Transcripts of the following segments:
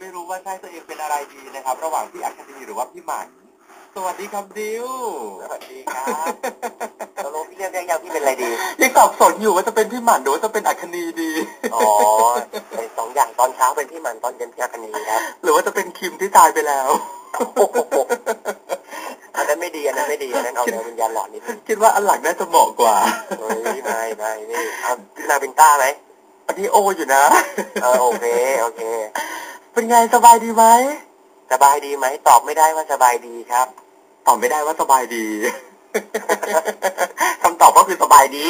ไม่รู้ว่าใช่ตัวเองเป็นอะไรดีนะครับ ระหว่างพี่อัคนีหรือว่าพี่หมันสวัสดีครับดิวสวัสดีครับตกลงพี่เรียกได้ยังพี่เป็นอะไรดียังสับสนอยู่ว่าจะเป็นพี่หมันหรือว่าจะเป็นอัคนีดีอ๋อเป็นสองอย่างตอนเช้าเป็นพี่หมันตอนเย็นพี่อาคณีครับหรือว่าจะเป็นคิมที่ตายไปแล้วโอ้โหอันนั้นไม่ดีอันนั้นไม่ดีอันนั้นเอาแนววิญญาณหลอนนิดนึงคิดว่าอันหลังน่าจะเหมาะกว่าเฮ้ยไม่ไม่นี่เอาพี่นาเป็นต้าไหมอันนี้โออยู่นะเออโอเคโอเค เป็นไงสบายดีไหม สบายดีไหม ตอบไม่ได้ว่าสบายดีครับ ตอบไม่ได้ว่าสบายดี คำตอบก็คือสบายดี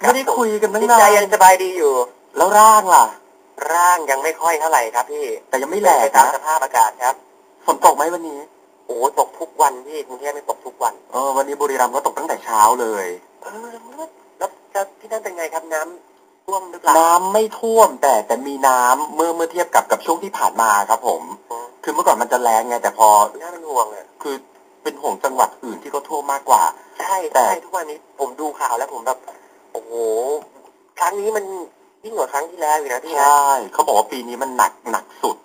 ไม่ได้คุยกันตั้งจิตนาใจนยังสบายดีอยู่ แล้วร่างล่ะ ร่างยังไม่ค่อยเท่าไหร่ครับพี่แต่ยังไม่แหลไปกตามนะสภาพอากาศครับ ฝนตกไหมวันนี้ โอ้ตกทุกวันพี่กรุงเทพไม่ตกทุกวัน เออวันนี้บุรีรัมย์ก็ตกตั้งแต่เช้าเลย เออแล้วจะที่นั่นเป็นไงครับน้ำ ท่วมหรือเปล่าน้ำไม่ท่วมแต่แต่มีน้ำเมื่อเมื่อเทียบกับกับช่วงที่ผ่านมาครับ ผมอ๋อคือเมื่อก่อนมันจะแรงไงแต่พอน่าเป็นห่วงอะคือเป็นห่วงจังหวัดอื่นที่เขาท่วมมากกว่า ใช่แต่ ใช่ทุกวันนี้ผมดูข่าวแล้วผมแบบโอ้โหครั้งนี้มันยิ่งกว่าครั้งที่แล้วอยู่นะพี่ใชนะ่เขาบอกว่าปีนี้มันหนักหนักสุด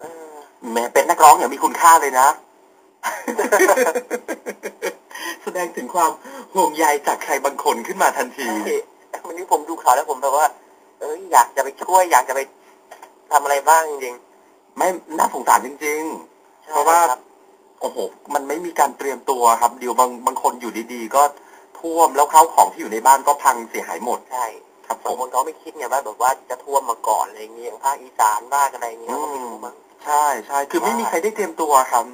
เออแม้เป็นนักร้องอย่างมีคุณค่าเลยนะ แสดงถึงความห่วงใยจากใครบางคนขึ้นมาทันที ใช่ วันนี้ผมดูข่าวแล้วผมแบบว่า เอ้ยอยากจะไปช่วย อยากจะไปทำอะไรบ้างจริงไม่น่าสงสารจริงๆเพราะว่า ใช่คบๆโอ้โห มันไม่มีการเตรียมตัวครับเดี๋ยวบางบางคนอยู่ดีๆ ก็ท่วมแล้วข้าวของที่อยู่ในบ้านก็พังเสียหายหมดใช่ครับผบางม คนเขาไม่คิดไงว่าแบบว่าจะท่วมมาก่อนอะไรอย่างเงี้ยอย่างภาคอีสานบ้างอะไรอย่างเงี้ยเขาก็ไม่รู้มั้ง ใช่ใช่คือไม่มีใครได้เตรียมตัวครับ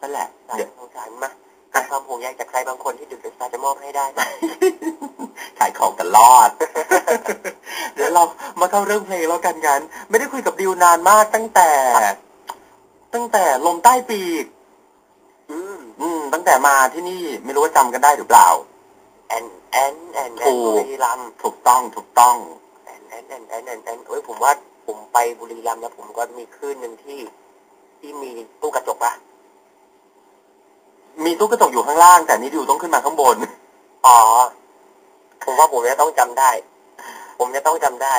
นั่นแหละใช่เดี๋ยว สงสารมากหาความห่วงใยจากใครบางคนที่ดึกเดือดจะมอบให้ได้ไหม ขายของกันรอด เดี๋ยวเรามาเข้าเรื่องเพลงแล้วกันกันไม่ได้คุยกับดิวนานมากตั้งแต่ ตั้งแต่ลมใต้ปีก อืม อืม ตั้งแต่มาที่นี่ไม่รู้ว่าจำกันได้หรือเปล่า แอนแอนแอนแอถูนกบุรีรัมย์ถูกต้อง ถูกต้อง แอนแอนแอนแอนแอนแอนเอ้ยผมว่าผมไปบุรีรัมย์แล้วผมก็มีคลื่นหนึ่งที่ ที่มีตู้กระจกปะมีตู้กระจกอยู่ข้างล่าง แต่นี่ดิวต้องขึ้นมาข้างบน อ๋อ ผมว่าผมจะต้องจำได้ ผมจะต้องจำได้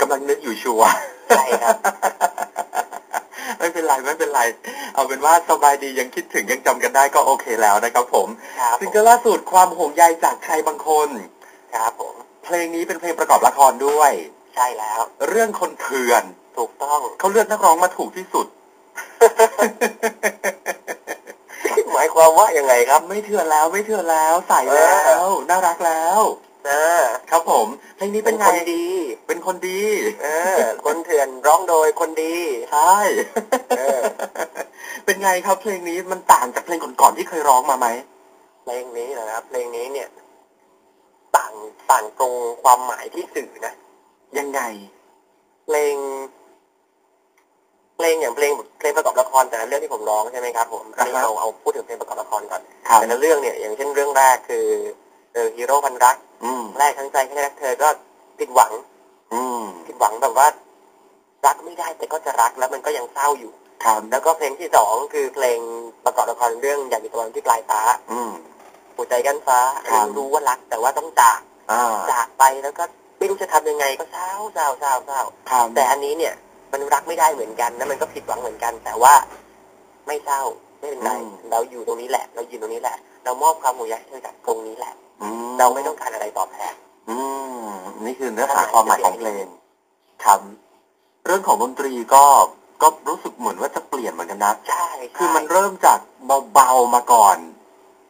กำลังนึกอยู่ชัวร์ใช่ครับ ไม่เป็นไรไม่เป็นไร เอาเป็นว่าสบายดียังคิดถึงยังจำกันได้ก็โอเคแล้วนะครับผมครับซิงเกิลล่าสุดความห่วงใยจากใครบางคนครับผมเพลงนี้เป็นเพลงประกอบละครด้วย ใช่แล้ว เรื่องคนเถื่อน ถูกต้องเขาเลือกนักร้องมาถูกที่สุด หมายความว่ายังไงครับ ไม่เถื่อนแล้วไม่เถื่อนแล้วใส่แล้วน่ารักแล้วเออครับผมเพลงนี้เป็เป็นนคไงนดี เป็นคนดี เออ คนเถื่อนร้องโดยคนดีใช่เออเป็นไงครับเพลงนี้มันต่างจากเพลงก่อนๆที่เคยร้องมาไหมเพลงนี้นะครับเพลงนี้เนี่ย ต่างต่างตรงความหมายที่สื่อนะ ยังไง เพลง เพลงอย่างเพลงเพลงประกอบละครแต่ละเรื่องที่ผมร้องใช่ไหมครับผมอันนี้อ่าฮะเอาเอาพูดถึงเพลงประกอบละครก่อนครับ แต่ละเรื่องเนี่ยอย่างเช่นเรื่องแรกคือเออฮีโร่พันรักอืมแรกทั้งใจแค่รักเธอก็ผิดหวังอืมผิดหวังแบบว่า รักไม่ได้แต่ก็จะรักแล้วมันก็ยังเศร้าอยู่ ครับแล้วก็เพลงที่สองคือเพลงประกอบละครเรื่องอยากอยู่ตะวันที่ปลายฟ้า อืม หัวใจกันฟ้าครับ รู้ว่ารัก แต่ว่าต้องจากอ่าจากไปแล้วก็ไม่รู้จะทำยังไงก็เศร้าเศร้าเศร้าเศร้าครับแต่อันนี้เนี่ย มันรักไม่ได้เหมือนกันแล้วมันก็ผิดหวังเหมือนกัน แต่ว่าไม่เศร้าไม่เป็นไรเราอยู่ตรงนี้แหละ เรายืนตรงนี้แหละ เรามอบความห่วงใยให้เธอจากตรงนี้แหละ อืมเราไม่ต้องการอะไรตอบแทน อืมนี่คือเนื้อหาความหมายของเพลงครับเรื่องของดนตรีก็ก็รู้สึกเหมือนว่าจะเปลี่ยนเหมือนกันนะ ใช่คือมันเริ่มจากเบาๆมาก่อน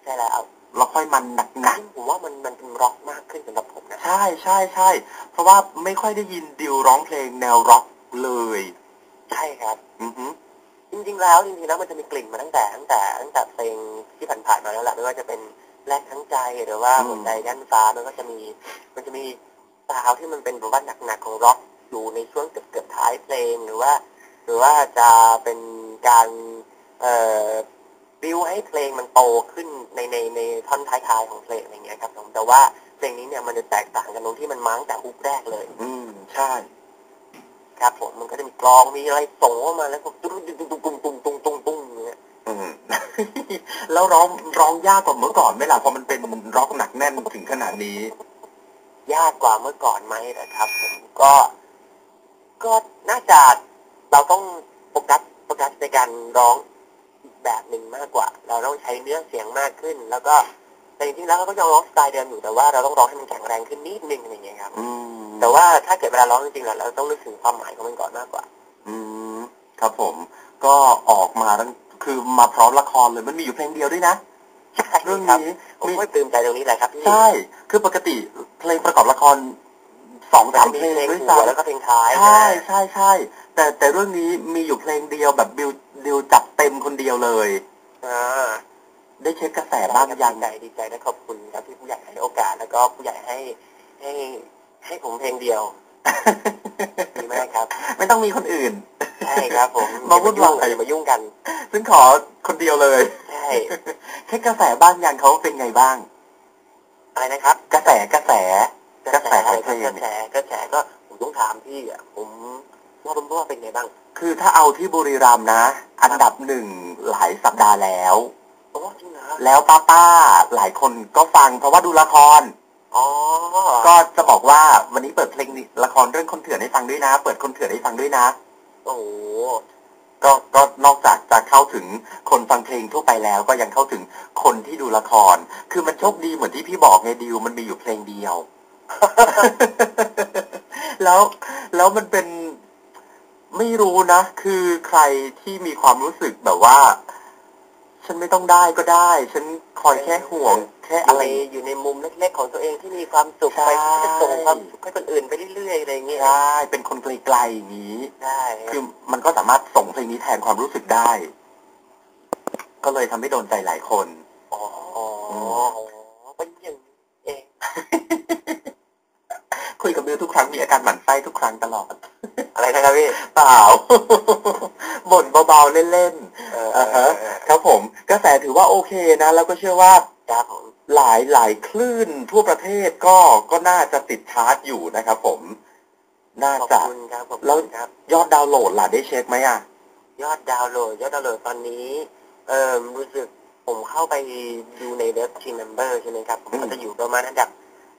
ใช่แล้วแล้วค่อยมันหนักผมว่ามันมันเป็นร็อกมากขึ้นสำหรับผมนะ ๆใช่ใช่ใช่เพราะว่าไม่ค่อยได้ยินดิวร้องเพลงแนวร็อก เลย ใช่ครับ อือฮึจริงๆแล้วจริงๆแล้วมันจะมีกลิ่นมาตั้งแต่ตั้งแต่ตั้งแต่เพลงที่ผ่านๆมาแล้วแหละไม่ว่าจะเป็นแรกทั้งใจหรือว่าหัวใจยันฟ้ามันก็จะมีมันจะมีสาวที่มันเป็นแบบว่าหนักๆของร็อกอยู่ในช่วงเกือบเกือบท้ายเพลงหรือว่า หรือว่าจะเป็นการเอ่อบิวให้เพลงมันโตขึ้นในในในท่อนท้ายๆของเพลงอะไรเงี้ยครับผมแต่ว่าเพลงนี้เนี่ยมันจะแตกต่างกันตรงที่มันมาตั้งแต่ฮุกแรกเลย อืมใช่ ครับผมมันก็จะมีกลองมีอะไรส่งเข้ามาแล้วก็ตุ้งตุ้งตุ้งตุ้งตุ้งตุ้งตุ้งตุ้งอย่างเงี้ยอืมแล้วร้องร้องยากกว่าเมื่อก่อนไหมล่ะเพราะมันเป็นร็อกหนักแน่นถึงขนาดนี้ ยากกว่าเมื่อก่อนไหมนะครับ ผมก็ก็น่าจะเราต้องโฟกัสโฟกัสในการร้องอีกแบบหนึ่งมากกว่า เราต้องใช้เนื้อเสียงมากขึ้น แล้วก็ แต่จริงๆแล้วเราก็ยังร้องสไตล์เดิมอยู่แต่ว่าเราต้องร้องให้มันแข็งแรงขึ้นนิดนึงอะไรอย่างเงี้ยครับ อืมแต่ว่าถ้าเกิดเวลาร้องจริงๆแล้วเราต้องนึกถึงความหมายของมันก่อนมากกว่า อืมครับผม ก็ออกมาตั้งคือมาพร้อมละครเลยมันมีอยู่เพลงเดียวด้วยนะ ใช่เรื่องครับนี้ผมมีก็ตื่นใจตรงนี้แหละครับพี่ใช่คือปกติเพลงประกอบละครสองสามมีเพลงเพลงด้วยหัวแล้วซ้ำก็เพลงท้ายใช่ใช่ใช่แต่แต่เรื่องนี้มีอยู่เพลงเดียวแบบบิวดิวจัดเต็มคนเดียวเลย อ่า ได้เช็คกระแสบ้างยังดีใจดีใจและขอบคุณครับที่ผู้ใหญ่ให้โอกาส แล้วก็ผู้ใหญ่ให้ให้ให้ผมเพลงเดียวดีมากครับ ไม่ต้องมีคนอื่นใช่ครับผมมาวุ่นวายอย่ามายุ่งกัน ซึ่งขอคนเดียวเลยใช่เช็คกระแสบ้างยังเขาเป็นไงบ้างอะไรนะครับ กระแสกระแสกกระระแสแสของกเพลงระแสเนี่ยกระแสก็ผมต้องถามพี่อะผมว่าเป็นว่าเป็นไงบ้าง คือถ้าเอาที่บุรีรัมย์นะ อันดับหนึ่งหลายสัปดาห์แล้ว โอ้จริงเหรอแล้วป้าป้าๆหลายคนก็ฟังเพราะว่าดูละคร อ๋อก็จะบอกว่าวันนี้เปิดเพลงนี้ละครเรื่องคนเถื่อนให้ฟังด้วยนะ เปิดคนเถื่อนให้ฟังด้วยนะ โอ้โหก็ก็นอกจากจะเข้าถึงคนฟังเพลงทั่วไปแล้ว ก็ยังเข้าถึงคนที่ดูละคร คือมันโชคดีเหมือนที่พี่บอกไงดิวมันมีอยู่เพลงเดียว แล้วแล้วมันเป็นไม่รู้นะ คือใครที่มีความรู้สึกแบบว่า ฉันไม่ต้องได้ก็ได้ ฉันคอยแค่ห่วง แค่ออะไรไรอยู่ในมุมเล็กๆของตัวเองที่มีความสุขใช่ไปจะส่งความสุขให้คนอื่นไปเรื่อยๆอะไรอย่างเงี้ยใช่เป็นคนไกลๆอย่างนี้ใช่คือมันก็สามารถส่งเพลงนี้แทนความรู้สึกได้ ก็เลยทำให้โดนใจหลายคนอ๋อเป็นอย่างนี้เองคุยกับบิวทุกครั้งมีอาการหมั่นไส้ทุกครั้งตลอด อะไรนะครับพี่เปล่าบ่นเบาๆเล่นเออๆอ่าฮะครับ ผมกระแสถือว่าโอเคนะ แล้วก็เชื่อว่าครับผมหลายหลายคลื่นทั่วประเทศก็ก็น่าจะติดชาร์จอยู่นะครับผม น่าขอบจะคุณครับขอบแล้วคุณครับ ยอดดาวน์โหลดล่ะได้เช็คไหมอะ ยอดดาวน์โหลดยอดดาวน์โหลดตอนนี้ เอ่อรู้สึกผมเข้าไปดูในเว็บทีมเมมเบอร์ใช่ไหมครับ ผมก็จะอยู่ประมาณอันดับ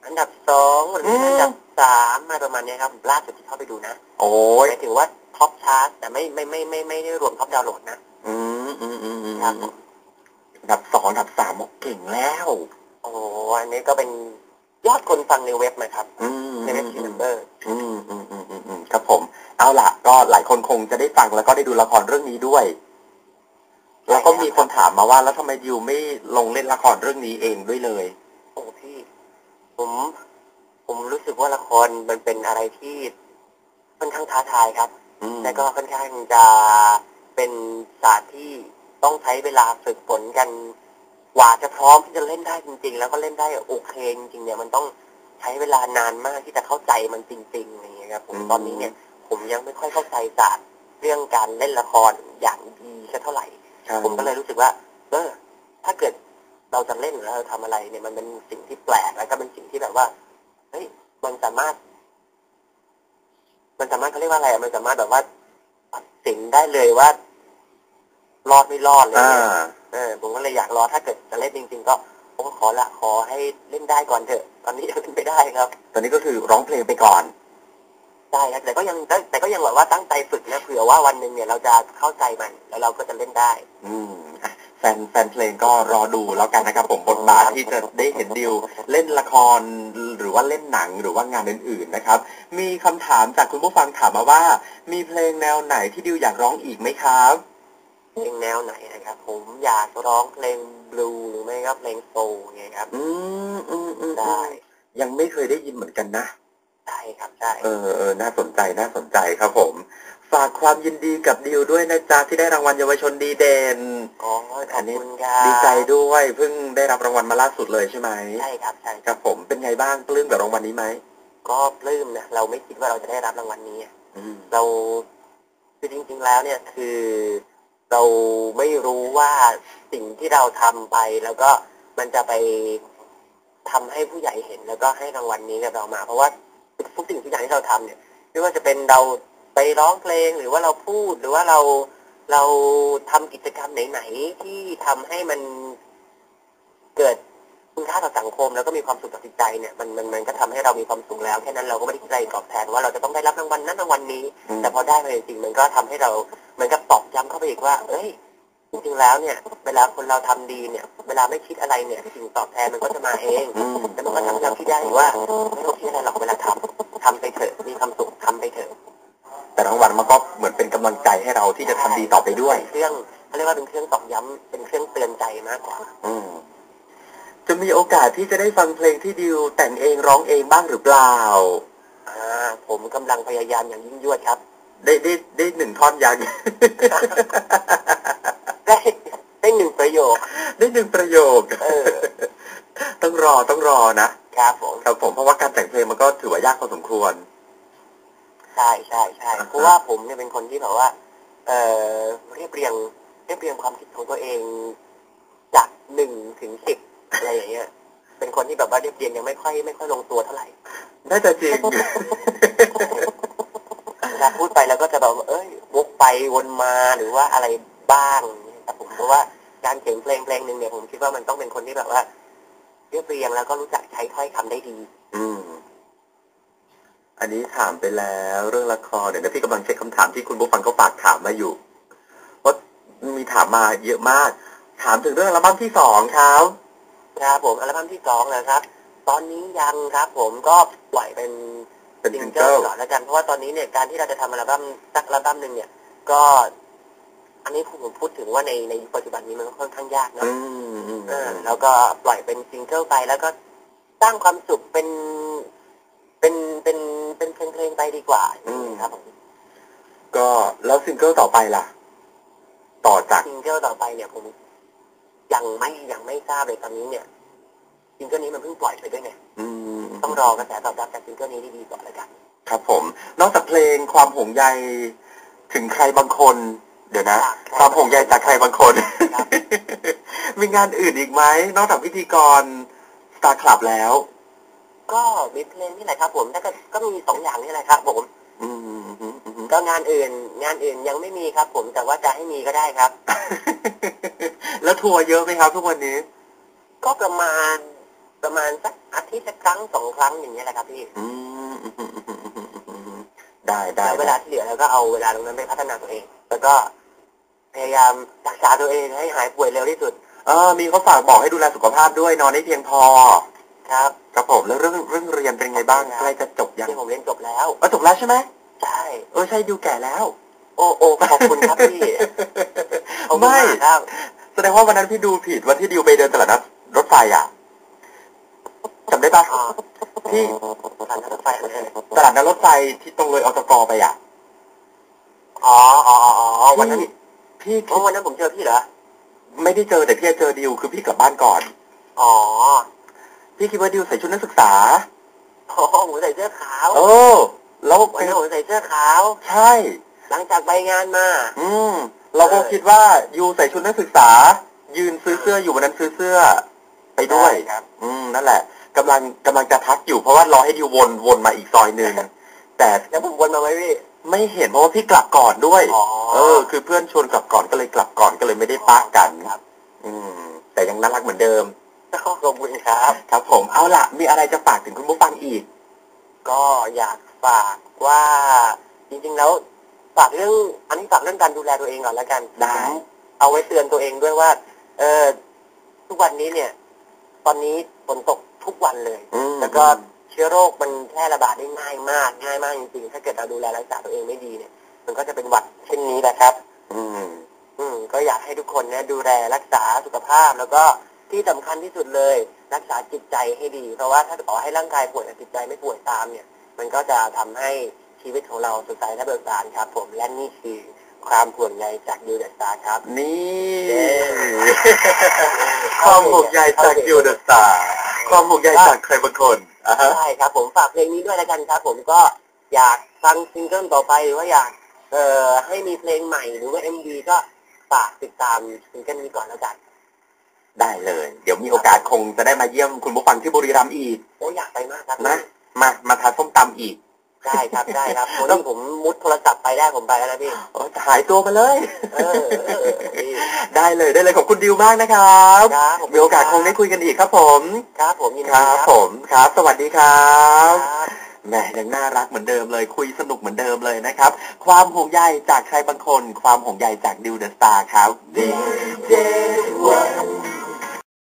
อันดับสองหรืออันดับสามมาประมาณเนี้ยครับล่าสุดที่เข้าไปดูนะโอ้ยหมายถึงว่าท็อปชาร์ตแต่ไม่ไม่ไม่ไม่ไม่ได้รวมท็อปดาวน์โหลดนะ อืม อืมอืมอืมครับผมอันดับสองอันดับสามบอกเก่งแล้ว โอ้อันนี้ก็เป็นยอดคนฟังในเว็บนะครับอืมในเว็บทีมเบอร์อืมอืมอืมอืมอืมครับผม เอาล่ะ ก็หลายคนคงจะได้ฟังแล้วก็ได้ดูละครเรื่องนี้ด้วย แล้วก็มีคนถามมาว่า แล้วทำไมดิวไม่ลงเล่นละครเรื่องนี้เองด้วยเลย โอ้พี่ ผม ผมรู้สึกว่าละครมันเป็นอะไรที่ค่อนข้างท้าทายครับ อืม และก็ค่อนข้างจะ เป็นศาสตร์ที่ต้องใช้เวลาฝึกฝนกันกว่าจะพร้อมที่จะเล่นได้จริง ๆ แล้วก็เล่นได้โอเคจริงๆเนี่ยมันต้องใช้เวลานานมากที่จะเข้าใจมันจริงๆอย่างเงี้ยครับผมตอนนี้เนี่ย ผมยังไม่ค่อยเข้าใจศาสตร์เรื่องการเล่นละครอย่างดีสักเท่าไหร่ใช่ผมก็เลยรู้สึกว่า เออ ถ้าเกิดเราจะเล่นหรือเราทำอะไรเนี่ยมันเป็นสิ่งที่แปลกแล้วก็เป็นสิ่งที่แบบว่าเฮ้ยมันสามารถ มันสามารถเขาเรียกว่าอะไรอะมันสามารถแบบว่าตัดสินได้เลยว่า รอดไม่รอดเลยอ่าเนี่ยเออผมก็เลยอยากรอถ้าเกิดจะเล่นจริง ๆ ก็ผมก็ขอละขอให้เล่นได้ก่อนเถอะ ตอนนี้ยังเล่นไม่ได้ครับตอนนี้ก็คือร้องเพลงไปก่อน ได้ครับแต่ก็ยังแต่ก็ยังแบบว่าตั้งใจฝึกนะเผื่อว่าวันหนึ่งเนี่ยเราจะเข้าใจมันแล้วเราก็จะเล่นได้ อืมอะแฟนแฟนเพลงก็รอดูแล้วกันนะครับ ผมบทบาทที่จะได้เห็นดิวเล่นละครหรือว่าเล่นหนังหรือว่างานอื่นๆนะครับ มีคำถามจากคุณผู้ฟังถามมาว่า มีเพลงแนวไหนที่ดิวอยากร้องอีกไหมครับ เพลงแนวไหนนะครับ ผมอยากร้องเพลงบลูหรือไม่ก็เพลงโซลไงครับอืมอืมอืมได้ยังไม่เคยได้ยินเหมือนกันนะใช่ครับใช่เออเออน่าสนใจน่าสนใจครับผม ฝากความยินดีกับดิวด้วยนะจ๊ะที่ได้รางวัลเยาวชนดีเด่นอ๋อขอบคุณครับดีใจด้วยเพิ่งได้รับรางวัลมาล่าสุดเลยใช่ไหมใช่ครับใช่ครับผมเป็นไงบ้างปลื้มกับรางวัลนี้ไหมก็ปลื้มนะเราไม่คิดว่าเราจะได้รับรางวัลนี้อืมเราคือจริงๆแล้วเนี่ยคือ เราไม่รู้ว่าสิ่งที่เราทำไป แล้วก็มันจะไปทำให้ผู้ใหญ่เห็น แล้วก็ให้รางวัลนี้กับเรามา เพราะว่าทุกสิ่งทุกอย่างที่เราทำเนี่ยไม่ว่าจะเป็นเราไปร้องเพลงหรือว่าเราพูดหรือว่าเราเราทำกิจกรรมไหนๆที่ทำให้มันเกิด คุณค่าต่อสังคมแล้วก็มีความสุขต่อจิตใจเนี่ยมันมันมันก็ทำให้เรามีความสุขแล้วแค่นั้นเราก็ไม่ได้คิดอะไรตอบแทนว่าเราจะต้องได้รับรางวัลนั้นรางวัลนี้อืมแต่พอได้มาจริงๆมันก็ทำให้เราเหมือนกับตอกย้ำเข้าไปอีกว่า เอ้ยจริงๆแล้วเนี่ย เวลาคนเราทำดีเนี่ย เวลาไม่คิดอะไรเนี่ยสิ่งตอบแทนมันก็จะมาเองอืมแล้วมันก็ทำให้เราคิดได้ว่าไม่ต้องคิดอะไรหรอกเวลาทำทำไปเถอะมีความสุขทำไปเถอะแต่รางวัลมันก็เหมือนเป็นกำลังใจให้เราที่จะทำดีต่อไปด้วยเป็นเครื่องเขาเรียกว่าเป็นเครื่องตอกย้ำเป็นเครื่องเตือนใจมากกว่า อืม จะมีโอกาสที่จะได้ฟังเพลงที่ดิวแต่งเองร้องเองบ้างหรือเปล่า อ่า ผมกำลังพยายามอย่างยิ่งยวดครับ ได้ได้ได้หนึ่งท่อนยัง ได้ได้หนึ่งประโยค ได้หนึ่งประโยค เออ ต้องรอต้องรอนะครับผมครับผมเพราะว่าการแต่งเพลงมันก็ถือว่ายากพอสมควร ใช่ใช่ใช่อ่าฮะเพราะว่าผมเนี่ยเป็นคนที่แบบว่า เอ่อเรียบเรียง เรียบเรียงความคิดของตัวเอง จากหนึ่งถึงสิบ คนที่แบบว่าเรียบเรียงยังไม่ค่อยไม่ค่อยลงตัวเท่าไหร่น่าจะจริงเวลาพูดไปแล้วก็จะแบบว่าเอ้ยวกไปวนมาหรือว่าอะไรบ้างแต่ผมเพราะว่าการเขียนเพลงเพลงหนึ่งเนี่ยผมคิดว่ามันต้องเป็นคนที่แบบว่าเรียบเรียงแล้วก็รู้จักใช้ถ้อยคำได้ดี อืม อันนี้ถามไปแล้วเรื่องละครเดี๋ยวนะพี่กำลังเช็คคำถามที่คุณผู้ฟังเขาฝากถามมาอยู่ว่ามีถามมาเยอะมาก ถามถึงเรื่องอัลบั้มที่สองครับ ครับผมอัลบั้มที่สองนะครับ ตอนนี้ยังครับผมก็ปล่อยเป็นเป็นซิซิงงเกิเกิลลก่อนแล้วกันเพราะว่าตอนนี้เนี่ยการที่เราจะทำอัลบั้มสักอัลบั้มหนึ่งเนี่ย ก็ อันนี้ผมพูดถึงว่าในในยุคปัจจุบันนี้มันก็ค่อนข้างยากเนอะอืมอืมเออแล้วก็ปล่อยเป็นซิงเกิลไปแล้วก็สร้างความสุขเป็นเป็นเป็นเป็นเพลงเพลงๆไปดีกว่าครับผมก็แล้วซิงเกิลต่อไปล่ะ ต่อจากซิงเกิลต่อไปเนี่ยผม ยังไม่ยังไม่ทราบเลยตอนนี้เนี่ยซิงเกิลนี้มันเพิ่งปล่อยไปด้วยไงอืมต้องรอกระแสตอบรับจากซิงเกิลนี้ดีๆก่อนแล้วกัน ครับผม นอกจากเพลงความห่วงใยถึงใครบางคน เดี๋ยวนะจากใครความห่วงใยจากใครบางคนครับมีงานอื่นอีกไหมนอกจากพิธีกรสตาร์คลับแล้ว ก็มีเพลงนี่แหละครับ ผมแล้วก็ก็มีสองอย่างนี่แหละครับ ผมอืมอืมอืมอืมก็งานอื่น งานอื่นยังไม่มีครับ ผมแต่ว่าจะให้มีก็ได้ครับ แล้วทัวร์เยอะไหมครับ ทุกวันนี้ ก็ประมาณประมาณสักอาทิตย์ละครั้งสองครั้งอย่างเงี้ยแหละครับพี่อืมอืมอืมอืมอืมอืมอืมได้ได้แล้วเวลาได้ที่เหลือเราก็เอาเวลาตรงนั้นไปพัฒนาตัวเอง แล้วก็พยายามรักษาตัวเองให้หายป่วยเร็วที่สุด เออ มีเขาฝากบอกให้ดูแลสุขภาพด้วยนอนให้เพียงพอ ครับครับผมแล้วเรื่องเรื่องเรียนเป็นไงบ้างครับใกล้จะจบยังที่ผมเรียนจบแล้วเออจบแล้วใช่ไหมใช่เออใช่ดิวแก่แล้ว โอ้โอ้ขอบคุณครับพี่ขอบคุณไม่มากครับ แสดงว่าวันนั้นพี่ดูผิดวันที่ดิวไปเดินตลาดนัดรถไฟอะจำได้ปะที่ทางรถไฟเลยตลาดนัดรถไฟที่ตรงเลยอตกไปอะอ๋ออ๋ออ๋อวันนั้นพี่โอ้วันนั้นผมเจอพี่เหรอไม่ได้เจอแต่พี่เจอดิวคือพี่กลับบ้านก่อน อ๋อ พี่คิดว่าดิวใส่ชุดนักศึกษาโอ้โหผมใส่เสื้อขาวเออแล้ววันนั้นผมใส่เสื้อขาว ใช่ หลังจากใบงานมา อืม เราก็คิดว่ายูใส่ชุดนักศึกษา ยืนซื้อเสื้ออยู่วันนั้นซื้อเสื้อไปด้วยใช่ครับ อืมนั่นแหละกำลังกำลังจะทักอยู่เพราะว่ารอให้ดิววนวนมาอีกซอยหนึ่งแต่แล้วผมวนมาไหมพี่ ไม่เห็นเพราะว่าพี่กลับก่อนด้วยอ๋อ เออ คือเพื่อนชวนกลับก่อนก็เลยกลับก่อนก็เลยไม่ได้ปะกัน ครับอืม แต่ยังน่ารักเหมือนเดิม ขอบคุณครับ ครับ ผมเอาล่ะ มีอะไรจะฝากถึงคุณผู้ฟังอีก ก็อยากฝากว่าจริงๆแล้ว ฝากเรื่องอันนี้ฝากเรื่องการดูแลตัวเองก่อนแล้วกันได้ผมเอาไว้เตือนตัวเองด้วยว่า เออทุกวันนี้เนี่ย ตอนนี้ฝนตกทุกวันเลย อืม แล้วก็เชื้อโรคมันแพร่ระบาดได้ง่ายมาก ง่ายมากจริงๆ ถ้าเกิดเราดูแลรักษาตัวเองไม่ดีเนี่ย มันก็จะเป็นหวัดเช่นนี้แหละครับ อืม อืมก็อยากให้ทุกคนเนี่ยดูแลรักษาสุขภาพ แล้วก็ที่สำคัญที่สุดเลย รักษาจิตใจให้ดี เพราะว่าถ้าต่อให้ร่างกายป่วยแต่จิตใจไม่ป่วยตามเนี่ย มันก็จะทำให้ ชีวิตของเราสดใสและเบิกบานครับ ผมและนี่คือความห่วงใยจากยูเดสตาครับ นี่เย้ความห่วงใยจากยูเดอะสตาร์ความห่วงใยจากใครบางคนอะฮะใช่ครับ ผมฝากเพลงนี้ด้วยแล้วกันครับ ผมก็อยากฟังซิงเกิลต่อไปหรือว่าอยากเอ่อให้มีเพลงใหม่หรือว่าเอ็มดีก็ฝากติดตามซิงเกิลนี้ก่อนแล้วกัน ได้เลย เดี๋ยวมีโอกาสคงจะได้มาเยี่ยมคุณผู้ฟังที่บุรีรัมย์อีกโอ้อยากไปมากครับนะมามาทานส้มตำอีก ได้ครับได้ครับวันนี้ผมมุดโทรศัพท์ไปได้ผมไปแล้วนะพี่โอ้หายตัวมาเลย เออเออพี่ ได้เลยได้เลยขอบคุณดิวมากนะครับครับผมมีโอกาสคงได้คุยกันอีกครับผม ครับผมยินคดีรับผมครับ สวัสดีครับครับแหมยังน่ารักเหมือนเดิมเลยคุยสนุกเหมือนเดิมเลยนะครับ ความห่วงใยจากใครบางคน ความห่วงใยจากดิวเดอะสตาร์ครับดีเจ